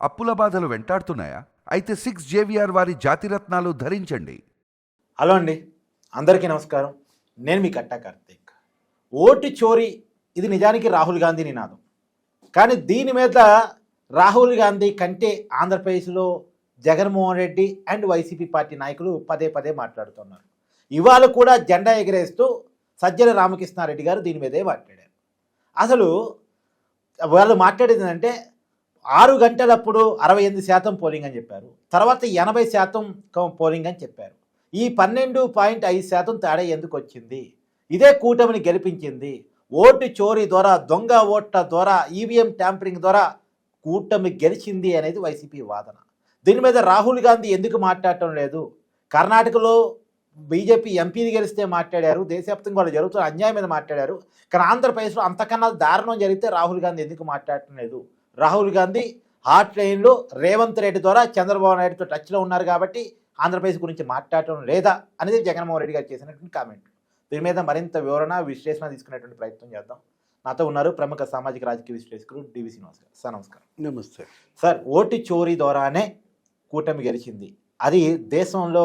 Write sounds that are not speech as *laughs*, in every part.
అప్పుల బాధలు వెంటాడుతున్నాయా? అయితే సిక్స్ జేవిఆర్ వారి జాతిరత్నాలు ధరించండి. హలో అండి. అందరికీ నమస్కారం. నేను మీ కట్టా కార్తీక్. ఓటు చోరీ ఇది నిజానికి రాహుల్ గాంధీ నినాదం కానీ దీని మీద రాహుల్ గాంధీ కంటే ఆంధ్రప్రదేశ్లో Jaganmohan Reddy and YCP party నాయకులు పదే పదే మాట్లాడుతున్నారు. ఇవాళ కూడా జెండా ఎగరేస్తూ సజ్జల రామకృష్ణారెడ్డి గారు దీని మీదే మాట్లాడారు. అసలు వాళ్ళు మాట్లాడేది ఏంటంటే ఆరు గంటలప్పుడు అరవై ఎనిమిది శాతం పోలింగ్ అని చెప్పారు. తర్వాత ఎనభై శాతం పోలింగ్ అని చెప్పారు. ఈ పన్నెండు పాయింట్ ఐదు శాతం తేడా ఎందుకు వచ్చింది? ఇదే కూటమిని గెలిపించింది. ఓటు చోరీ ద్వారా దొంగ ఓట్ల ద్వారా ఈవీఎం ట్యాంపరింగ్ ద్వారా కూటమి గెలిచింది అనేది వైసీపీ వాదన. దీని మీద రాహుల్ గాంధీ ఎందుకు మాట్లాడటం లేదు? కర్ణాటకలో బీజేపీ ఎంపీని గెలిస్తే మాట్లాడారు. దేశవ్యాప్తంగా వాళ్ళు జరుగుతున్న అన్యాయం మీద మాట్లాడారు. కానీ ఆంధ్రప్రదేశ్లో అంతకన్నా దారుణం జరిగితే రాహుల్ గాంధీ ఎందుకు మాట్లాడటం లేదు? రాహుల్ గాంధీ హాట్ లైన్లో రేవంత్ రెడ్డి ద్వారా చంద్రబాబు నాయుడుతో టచ్లో ఉన్నారు కాబట్టి ఆంధ్రప్రదేశ్ గురించి మాట్లాడటం లేదా అనేది జగన్మోహన్ రెడ్డి గారు చేసినటువంటి కామెంట్. దీని మీద మరింత వివరణ విశ్లేషణ తీసుకునేటువంటి ప్రయత్నం చేద్దాం. నాతో ఉన్నారు ప్రముఖ సామాజిక రాజకీయ విశ్లేషకులు డివి శ్రీనివాస్ గారు సార్ నమస్కారం. నమస్తే. సార్ ఓటు చోరీ ద్వారానే కూటమి గెలిచింది. అది దేశంలో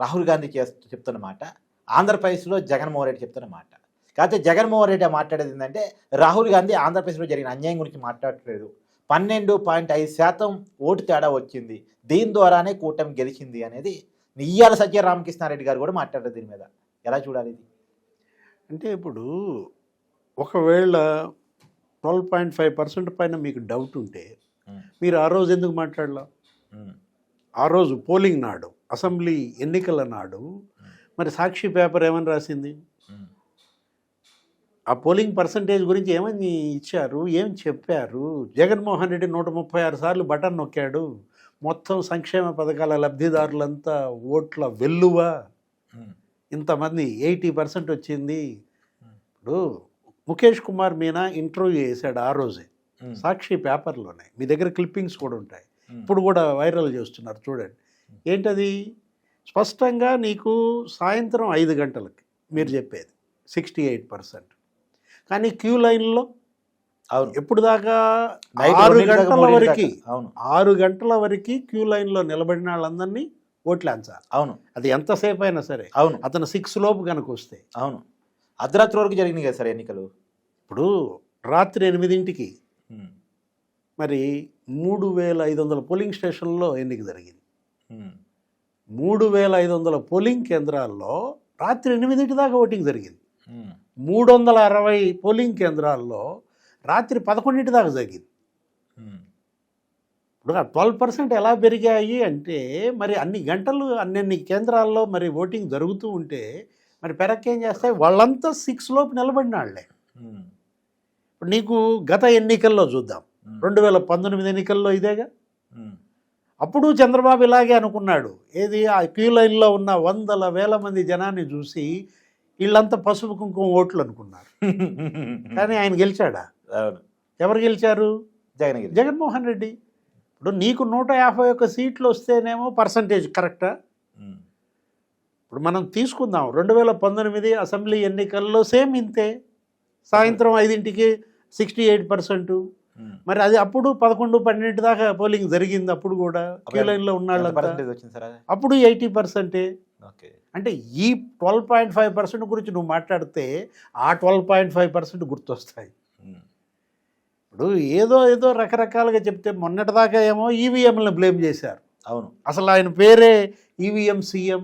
రాహుల్ గాంధీ చేస్తూ చెప్తున్న మాట. ఆంధ్రప్రదేశ్లో జగన్మోహన్ రెడ్డి చెప్తున్న మాట. కాకపోతే జగన్మోహన్ రెడ్డి మాట్లాడేది ఏంటంటే రాహుల్ గాంధీ ఆంధ్రప్రదేశ్లో జరిగిన అన్యాయం గురించి మాట్లాడట్లేదు. పన్నెండు పాయింట్ ఐదు శాతం ఓటు తేడా వచ్చింది. దీని ద్వారానే కూటమి గెలిచింది అనేది నియ్యాల సత్య రామకృష్ణారెడ్డి గారు కూడా మాట్లాడారు దీని మీద. ఎలా చూడాలి ఇది? అంటే ఇప్పుడు ఒకవేళ ట్వెల్వ్ పాయింట్ ఫైవ్ పర్సెంట్ పైన మీకు డౌట్ ఉంటే మీరు ఆ రోజు ఎందుకు మాట్లాడలా? ఆ రోజు పోలింగ్ నాడు అసెంబ్లీ ఎన్నికల నాడు మరి సాక్షి పేపర్ ఏమని రాసింది? ఆ పోలింగ్ పర్సంటేజ్ గురించి ఏమని ఇచ్చారు? ఏం చెప్పారు? జగన్మోహన్ రెడ్డి నూట ముప్పై ఆరు సార్లు బటన్ నొక్కాడు. మొత్తం సంక్షేమ పథకాల లబ్ధిదారులంతా ఓట్ల వెల్లువ. ఇంతమంది ఎయిటీ పర్సెంట్ వచ్చింది. ఇప్పుడు ముఖేష్ కుమార్ మీనా ఇంటర్వ్యూ చేశాడు ఆ రోజే. సాక్షి పేపర్లోనే. మీ దగ్గర క్లిప్పింగ్స్ కూడా ఉంటాయి. ఇప్పుడు కూడా వైరల్ చేస్తున్నారు చూడండి. ఏంటది? స్పష్టంగా నీకు సాయంత్రం ఐదు గంటలకి మీరు చెప్పేది. Sixty eight percent. కానీ క్యూ లైన్లో అవును. ఎప్పుడు దాకా ఆరు గంటల వరకు. అవును. ఆరు గంటల వరకు క్యూ లైన్లో నిలబడిన వాళ్ళందరినీ ఓట్లేంచాలి అవును. అది ఎంతసేపు అయినా సరే. అవును. అతను సిక్స్ లోపు కనుక వస్తే. అవును. అర్ధరాత్రి వరకు జరిగినాయి కదా సార్ ఎన్నికలు? ఇప్పుడు రాత్రి ఎనిమిదింటికి మరి మూడు వేల ఐదు వందల పోలింగ్ స్టేషన్లో ఎన్నిక జరిగింది. మూడు వేల ఐదు వందల పోలింగ్ కేంద్రాల్లో రాత్రి ఎనిమిదింటి దాకా ఓటింగ్ జరిగింది. మూడు వందల అరవై పోలింగ్ కేంద్రాల్లో రాత్రి పదకొండింటి దాకా జరిగింది. ఇప్పుడు ట్వెల్వ్ పర్సెంట్ ఎలా పెరిగాయి అంటే మరి అన్ని గంటలు అన్నన్ని కేంద్రాల్లో మరి ఓటింగ్ జరుగుతూ ఉంటే మరి పెరక్కేం చేస్తాయి? వాళ్ళంతా సిక్స్ లోపు నిలబడిన వాళ్ళే. ఇప్పుడు నీకు గత ఎన్నికల్లో చూద్దాం. రెండు వేల పంతొమ్మిది ఎన్నికల్లో ఇదేగా? అప్పుడు చంద్రబాబు ఇలాగే అనుకున్నాడు. ఏది? ఆ క్యూ లైన్లో ఉన్న వందల వేల మంది జనాన్ని చూసి వీళ్ళంతా పసుపు కుంకుమ ఓట్లు అనుకున్నారు. కానీ ఆయన గెలిచాడా? ఎవరు గెలిచారు? జగన్గిరి జగన్మోహన్ రెడ్డి. ఇప్పుడు నీకు నూట యాభై ఒక్క సీట్లు వస్తేనేమో పర్సంటేజ్ కరెక్టా ఇప్పుడు మనం తీసుకుందాం. రెండు వేల పంతొమ్మిది అసెంబ్లీ ఎన్నికల్లో సేమ్ ఇంతే. సాయంత్రం ఐదింటికి సిక్స్టీ ఎయిట్ పర్సెంట్ మరి అది అప్పుడు పదకొండు పన్నెండు దాకా పోలింగ్ జరిగింది అప్పుడు కూడా. క్యూ లైన్లో? అప్పుడు ఎయిటీ పర్సెంటే ఓకే. అంటే ఈ ట్వెల్వ్ పాయింట్ ఫైవ్ పర్సెంట్ గురించి నువ్వు మాట్లాడితే ఆ ట్వెల్వ్ పాయింట్ ఫైవ్ పర్సెంట్ గుర్తొస్తాయి. ఇప్పుడు ఏదో ఏదో రకరకాలుగా చెప్తే మొన్నటిదాకా ఏమో ఈవీఎంలను బ్లేమ్ చేశారు. అవును. అసలు ఆయన పేరే ఈవీఎం సీఎం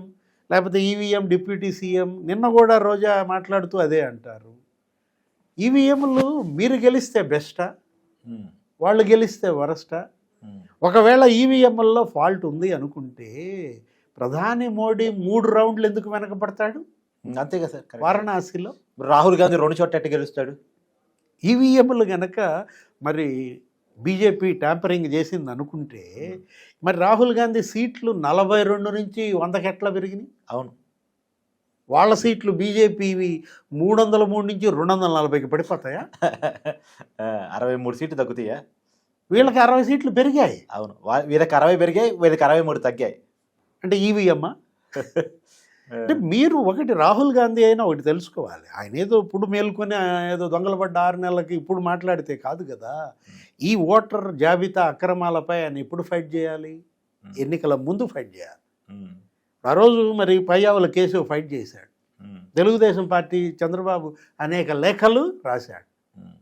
లేకపోతే ఈవీఎం డిప్యూటీ సీఎం నిన్న కూడా రోజా మాట్లాడుతూ అదే అంటారు. ఈవీఎంలు మీరు గెలిస్తే బెస్టా? వాళ్ళు గెలిస్తే వరస్టా? ఒకవేళ ఈవీఎంల్లో ఫాల్ట్ ఉంది అనుకుంటే ప్రధాని మోడీ మూడు రౌండ్లు ఎందుకు వెనకబడతాడు? అంతే కదా సార్. వారణాసిలో. రాహుల్ గాంధీ రెండు చోట్ల ఎట్ట గెలుస్తాడు? ఈవీఎంలు గనక మరి బీజేపీ ట్యాంపరింగ్ చేసింది అనుకుంటే మరి రాహుల్ గాంధీ సీట్లు నలభై రెండు నుంచి వందకి ఎట్లా పెరిగినాయి? అవును. వాళ్ళ సీట్లు బీజేపీవి మూడు వందల మూడు నుంచి రెండు వందల నలభైకి పడిపోతాయా? *laughs* అరవై మూడు సీట్లు తగ్గుతాయా? వీళ్ళకి అరవై సీట్లు పెరిగాయి. అవును. వీళ్ళకి అరవై పెరిగాయి వీళ్ళకి అరవై మూడు తగ్గాయి. అంటే ఈవీఎం *laughs* అంటే మీరు ఒకటి రాహుల్ గాంధీ అయినా ఒకటి తెలుసుకోవాలి. ఆయన ఏదో ఇప్పుడు మేల్కొని ఏదో దొంగలు పడ్డ ఆరు నెలలకి ఇప్పుడు మాట్లాడితే కాదు కదా. ఈ ఓటర్ జాబితా అక్రమాలపై ఆయన ఎప్పుడు ఫైట్ చేయాలి? ఎన్నికల ముందు ఫైట్ చేయాలి. ఆ రోజు మరి పయ్యావుల కేసు ఫైట్ చేశాడు. తెలుగుదేశం పార్టీ చంద్రబాబు అనేక లేఖలు రాశాడు.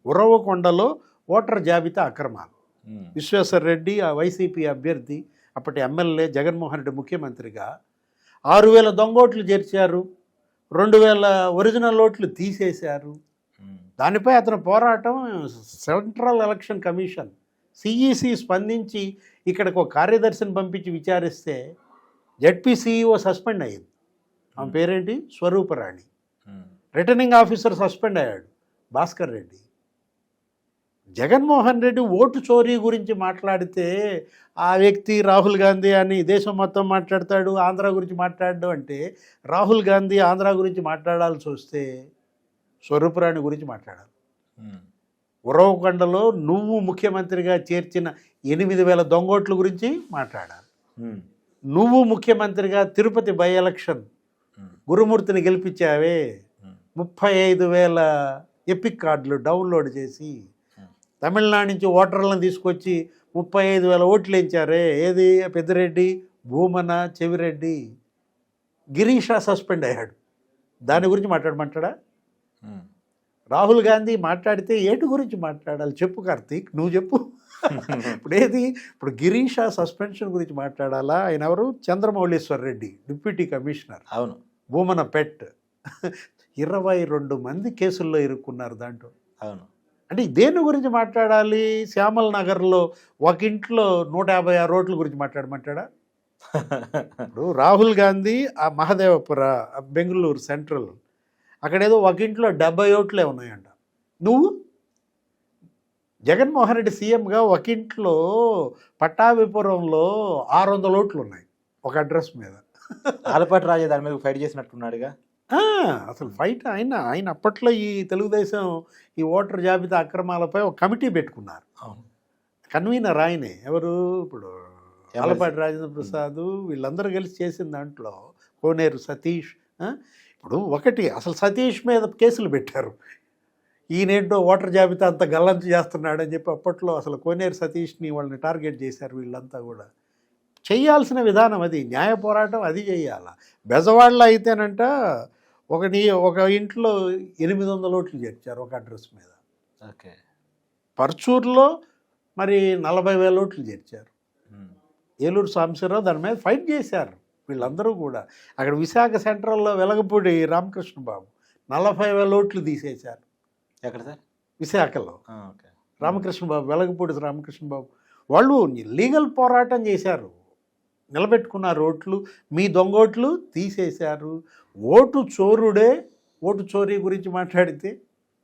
ఉరవకొండలో ఓటర్ జాబితా అక్రమాలు. విశ్వేశ్వర్ రెడ్డి ఆ వైసీపీ అభ్యర్థి అప్పటి ఎమ్మెల్యే జగన్మోహన్ రెడ్డి ముఖ్యమంత్రిగా ఆరు వేల దొంగోట్లు చేర్చారు రెండు వేల ఒరిజినల్ ఓట్లు తీసేశారు. దానిపై అతని పోరాటం సెంట్రల్ ఎలక్షన్ కమిషన్ సిఈసి స్పందించి ఇక్కడికి ఒక కార్యదర్శిని పంపించి విచారిస్తే జడ్పీ సీఈఓ సస్పెండ్ అయ్యింది. ఆమె పేరేంటి? స్వరూపరాణి రిటర్నింగ్ ఆఫీసర్ సస్పెండ్ అయ్యాడు భాస్కర్ రెడ్డి. జగన్మోహన్ రెడ్డి ఓటు చోరీ గురించి మాట్లాడితే ఆ వ్యక్తి రాహుల్ గాంధీ అని దేశం మొత్తం మాట్లాడతాడు ఆంధ్ర గురించి మాట్లాడడం అంటే రాహుల్ గాంధీ ఆంధ్ర గురించి మాట్లాడాల్సి వస్తే స్వరూపరాణి గురించి మాట్లాడాలి. ఉరవకొండలో నువ్వు ముఖ్యమంత్రిగా చేర్చిన ఎనిమిది వేల దొంగోట్ల గురించి మాట్లాడాలి. నువ్వు ముఖ్యమంత్రిగా తిరుపతి బై ఎలక్షన్ గురుమూర్తిని గెలిపించావే. ముప్పై ఐదు వేల ఎపిక్ కార్డులు డౌన్లోడ్ చేసి తమిళనాడు నుంచి ఓటర్లను తీసుకొచ్చి ముప్పై ఐదు వేల ఓట్లు ఇచ్చారే ఏది? పెద్దిరెడ్డి భూమన చెవిరెడ్డి. గిరీషా సస్పెండ్ అయ్యాడు. దాని గురించి మాట్లాడమంటాడా? రాహుల్ గాంధీ మాట్లాడితే ఏటు గురించి మాట్లాడాలి? చెప్పు కార్తీక్ నువ్వు చెప్పు. *laughs* ఇప్పుడు ఏది ఇప్పుడు గిరీషా సస్పెన్షన్ గురించి మాట్లాడాలా? ఆయన ఎవరు? Chandramouleeshwar Reddy deputy commissioner. అవును. భూమన పెట్. ఇరవై రెండు మంది కేసుల్లో ఇరుక్కున్నారు దాంట్లో. అవును. అంటే దేని గురించి మాట్లాడాలి? శ్యామల్ నగర్లో ఒక ఇంట్లో నూట యాభై ఆరు రోడ్ల గురించి మాట్లాడమంటాడా? ఇప్పుడు రాహుల్ గాంధీ ఆ మహదేవపుర బెంగళూరు సెంట్రల్ అక్కడేదో ఒక ఇంట్లో డెబ్బై ఓట్లే ఉన్నాయంట. నువ్వు? జగన్మోహన్ రెడ్డి సీఎంగా ఒక ఇంట్లో పట్టాభిపురంలో ఆరు వందల ఓట్లు ఉన్నాయి ఒక అడ్రస్ మీద. ఆలపాటి రాజా దాని మీద ఫైట్ చేసినట్టున్నాడుగా. అసలు ఫైట్ ఆయన ఆయన అప్పట్లో ఈ తెలుగుదేశం ఈ ఓటర్ జాబితా అక్రమాలపై ఒక కమిటీ పెట్టుకున్నారు. అవును. కన్వీనర్ ఆయనే. ఎవరు? ఇప్పుడు. ఆలపాటి రాజేంద్ర ప్రసాద్ వీళ్ళందరూ కలిసి చేసిన దాంట్లో కోనేరు సతీష్? ఇప్పుడు ఒకటి అసలు సతీష్ మీద కేసులు పెట్టారు. ఈయనేంటో ఓటర్ జాబితా అంత గల్లంతు చేస్తున్నాడని చెప్పి అప్పట్లో అసలు కోనేరు సతీష్ని వాళ్ళని టార్గెట్ చేశారు వీళ్ళంతా కూడా. చేయాల్సిన విధానం అది. న్యాయ పోరాటం అది చేయాల? బెజవాడలో అయితేనంట ఒక నీ ఒక ఇంట్లో ఎనిమిది వందల ఓట్లు చేర్చారు ఒక అడ్రస్ మీద. ఓకే. పర్చూర్లో మరి నలభై వేల ఓట్లు చేర్చారు. ఏలూరు సాంబశివరావు దాని మీద ఫైట్ చేశారు వీళ్ళందరూ కూడా. అక్కడ విశాఖ సెంట్రల్లో వెలగపూడి రామకృష్ణ బాబు నలభై వేల ఓట్లు తీసేశారు. ఎక్కడ సార్? విశాఖలో. రామకృష్ణ బాబు వెలగపూడి రామకృష్ణ బాబు వాళ్ళు లీగల్ పోరాటం చేశారు. నిలబెట్టుకున్నారు ఓట్లు మీ దొంగ ఓట్లు తీసేశారు. ఓటు చోరుడే ఓటు చోరీ గురించి మాట్లాడితే.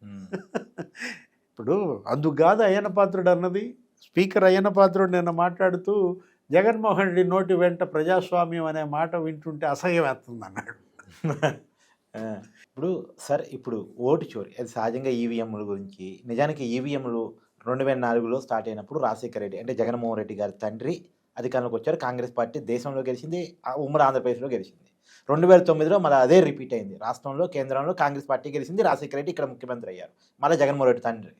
*laughs* ఇప్పుడు అందుకు కాదు అయ్యన పాత్రుడు అన్నది. స్పీకర్ అయ్యన పాత్రుడు నిన్న మాట్లాడుతూ జగన్మోహన్ రెడ్డి నోటి వెంట ప్రజాస్వామ్యం అనే మాట వింటుంటే అసహ్యం వేస్తుంది అన్నాడు. *laughs* ఇప్పుడు సార్ ఇప్పుడు ఓటు చోరీ అది సహజంగా ఈవీఎంల గురించి నిజానికి ఈవీఎంలు రెండు వేల నాలుగులో స్టార్ట్ అయినప్పుడు రాజశేఖర రెడ్డి అంటే జగన్మోహన్ రెడ్డి గారి తండ్రి అధికారంలోకి వచ్చారు. కాంగ్రెస్ పార్టీ దేశంలో గెలిచింది. ఉమ్మడి ఆంధ్రప్రదేశ్లో గెలిచింది. రెండు వేల తొమ్మిదిలో మళ్ళీ అదే రిపీట్ అయింది. రాష్ట్రంలో కేంద్రంలో కాంగ్రెస్ పార్టీ గెలిచింది. రాజశేఖర రెడ్డి ఇక్కడ ముఖ్యమంత్రి అయ్యారు. మళ్ళీ జగన్మోహన్ రెడ్డి తండ్రి.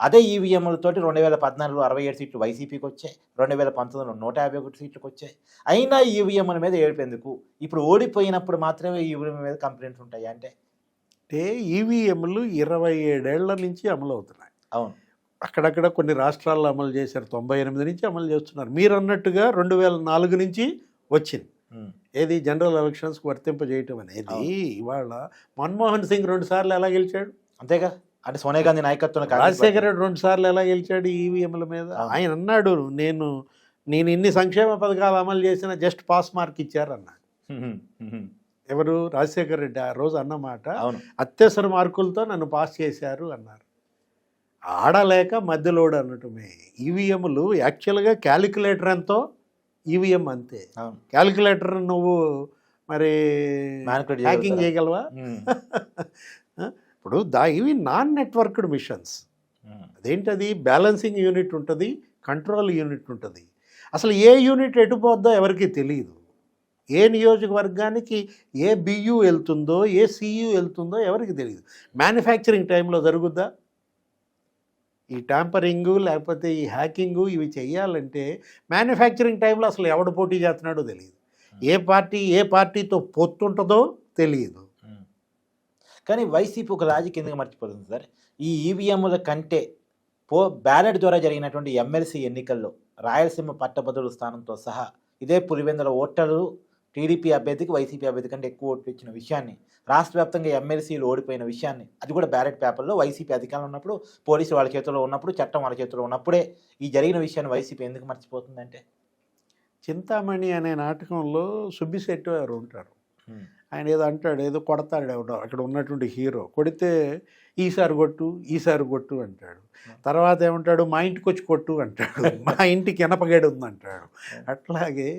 అదే ఈవీఎంలతోటి రెండు వేల పద్నాలుగులో అరవై ఏడు సీట్లు వైసీపీకి వచ్చాయి. రెండు వేల పంతొమ్మిదిలో నూట యాభై ఒకటి సీట్లకు వచ్చాయి. అయినా ఈవీఎంల మీద ఏడిపేందుకు ఇప్పుడు ఓడిపోయినప్పుడు మాత్రమే ఈవీఎం మీద కంప్లైంట్స్ ఉంటాయి అంటే? అంటే ఈవీఎంలు ఇరవై ఏడేళ్ళ నుంచి అమలు అవుతున్నాయి అవును. అక్కడక్కడ కొన్ని రాష్ట్రాల్లో అమలు చేశారు. తొంభై ఎనిమిది నుంచి అమలు చేస్తున్నారు. మీరు అన్నట్టుగా రెండు వేల నాలుగు నుంచి వచ్చింది. ఏది జనరల్ ఎలక్షన్స్కి వర్తింపజేయటం అనేది. ఇవాళ మన్మోహన్ సింగ్ రెండు సార్లు ఎలా గెలిచాడు? అంతేగా? అంటే సోనియా గాంధీ నాయకత్వంలో కాంగ్రెస్ రాజశేఖర రెడ్డి రెండు సార్లు ఎలా గెలిచాడు ఈవీఎంల మీద. ఆయన అన్నాడు నేను నేను ఇన్ని సంక్షేమ పథకాలు అమలు చేసిన జస్ట్ పాస్ మార్క్ ఇచ్చారు అన్నాడు. ఎవరు? రాజశేఖర రెడ్డి ఆ రోజు అన్నమాట. అత్యవసర మార్కులతో నన్ను పాస్ చేశారు అన్నారు. ఆడలేక మధ్యలోడు అనటమే. ఈవీఎంలు యాక్చువల్గా క్యాలిక్యులేటర్ ఎంతో ఈవీఎం అంతే. క్యాలిక్యులేటర్ నువ్వు మరి హ్యాకింగ్? చేయగలవా? ఇప్పుడు దా ఇవి నాన్ నెట్వర్క్డ్ మిషన్స్. అదేంటది? బ్యాలెన్సింగ్ యూనిట్ ఉంటుంది కంట్రోల్ యూనిట్ ఉంటుంది. అసలు ఏ యూనిట్ ఎటు పోద్దో ఎవరికీ తెలియదు ఏ నియోజకవర్గానికి ఏ బియు వెళ్తుందో ఏ సియు వెళ్తుందో ఎవరికి తెలియదు మ్యానుఫ్యాక్చరింగ్ టైంలో జరుగుద్దా? ఈ ట్యాంపరింగు లేకపోతే ఈ హ్యాకింగు ఇవి చేయాలంటే మ్యానుఫ్యాక్చరింగ్ టైంలో అసలు ఎవడు పోటీ చేస్తున్నాడో తెలియదు. ఏ పార్టీ ఏ పార్టీతో పొత్తుంటుందో తెలియదు. కానీ వైసీపీ ఒక లాజిక్ ఎందుకు మర్చిపోతుంది సార్. ఈ ఈవీఎంల కంటే పో బ్యాలెట్ ద్వారా జరిగినటువంటి ఎమ్మెల్సీ ఎన్నికల్లో రాయలసీమ పట్టభద్రుల స్థానంతో సహా ఇదే పులివెందుల ఓటర్లు టీడీపీ అభ్యర్థికి వైసీపీ అభ్యర్థి కంటే ఎక్కువ ఓట్లు ఇచ్చిన విషయాన్ని రాష్ట్ర వ్యాప్తంగా ఎమ్మెల్సీలు ఓడిపోయిన విషయాన్ని అది కూడా బ్యాలెట్ పేపర్లో వైసీపీ అధికారంలో ఉన్నప్పుడు పోలీసులు వాళ్ళ చేతిలో ఉన్నప్పుడు చట్టం వాళ్ళ చేతిలో ఉన్నప్పుడే ఈ జరిగిన విషయాన్ని వైసీపీ ఎందుకు మర్చిపోతుందంటే? చింతామణి అనే నాటకంలో సుబ్బిశెట్టి గారు ఉంటారు. ఆయన ఏదో అంటాడు ఏదో కొడతాడు ఎవడో అక్కడ ఉన్నటువంటి హీరో. కొడితే ఈసారి కొట్టు ఈసారి కొట్టు అంటాడు. తర్వాత ఏమంటాడు మా ఇంటికి వచ్చి కొట్టు అంటాడు. *laughs* మా ఇంటికి ఎనపగేడు ఉందంటాడు. అట్లాగే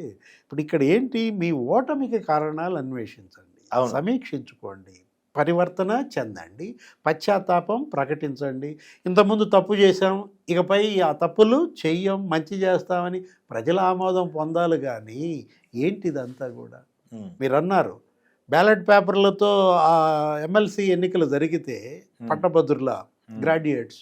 ఇప్పుడు ఇక్కడ ఏంటి మీ ఓటమికి కారణాలు అన్వేషించండి. సమీక్షించుకోండి పరివర్తన చెందండి పశ్చాత్తాపం ప్రకటించండి. ఇంతకుముందు తప్పు చేశాం ఇకపై ఆ తప్పులు చెయ్యం మంచి చేస్తామని ప్రజల ఆమోదం పొందాలి కానీ ఏంటిదంతా కూడా. మీరు అన్నారు బ్యాలెట్ పేపర్లతో ఆ ఎమ్మెల్సీ ఎన్నికలు జరిగితే. పట్టభద్రుల. గ్రాడ్యుయేట్స్.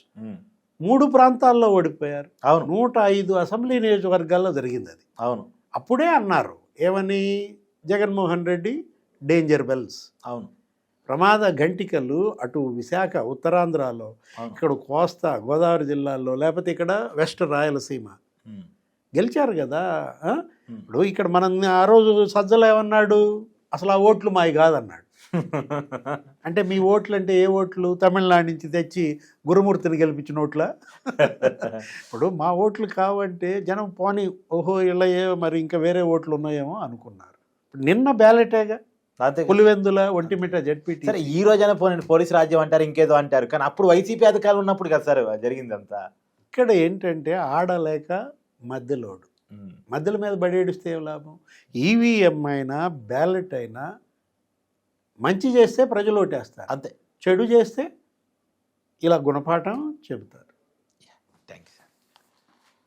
మూడు ప్రాంతాల్లో ఓడిపోయారు. అవును. నూట ఐదు అసెంబ్లీ నియోజకవర్గాల్లో జరిగింది అది. అవును. అప్పుడే అన్నారు ఏమని? Jaganmohan Reddy danger bells. అవును. ప్రమాద గంటికలు అటు విశాఖ ఉత్తరాంధ్రలో ఇక్కడ కోస్తా గోదావరి జిల్లాల్లో లేకపోతే ఇక్కడ వెస్ట్ రాయలసీమ. గెలిచారు కదా. ఇప్పుడు ఇక్కడ మనం ఆ రోజు సజ్జలు ఏమన్నాడు? అసలు ఆ ఓట్లు మావి కాదన్నాడు. *laughs* అంటే మీ ఓట్లు అంటే ఏ ఓట్లు? తమిళనాడు నుంచి తెచ్చి గురుమూర్తిని గెలిపించిన ఓట్ల? *laughs* ఇప్పుడు మా ఓట్లు కావంటే జనం పోనీ ఓహో ఇలా ఏ మరి ఇంకా వేరే ఓట్లు ఉన్నాయేమో అనుకున్నారు. ఇప్పుడు నిన్న బ్యాలెటేగా. పులివెందుల ఒంటిమిట జడ్పీటీ సరే ఈ రోజైనా పోనీ పోలీసు రాజ్యం అంటారు ఇంకేదో అంటారు కానీ అప్పుడు వైసీపీ అధికారులు ఉన్నప్పుడు కదా సార్ జరిగిందంతా. ఇక్కడ ఏంటంటే ఆడలేక మధ్యలోడు. మధ్యల మీద బడి ఏడిస్తే ఏం లాభం? ఈవీఎం అయినా బ్యాలెట్ అయినా మంచి చేస్తే ప్రజలు ఓటేస్తారు. అంతే. చెడు చేస్తే ఇలా గుణపాఠం చెబుతారు.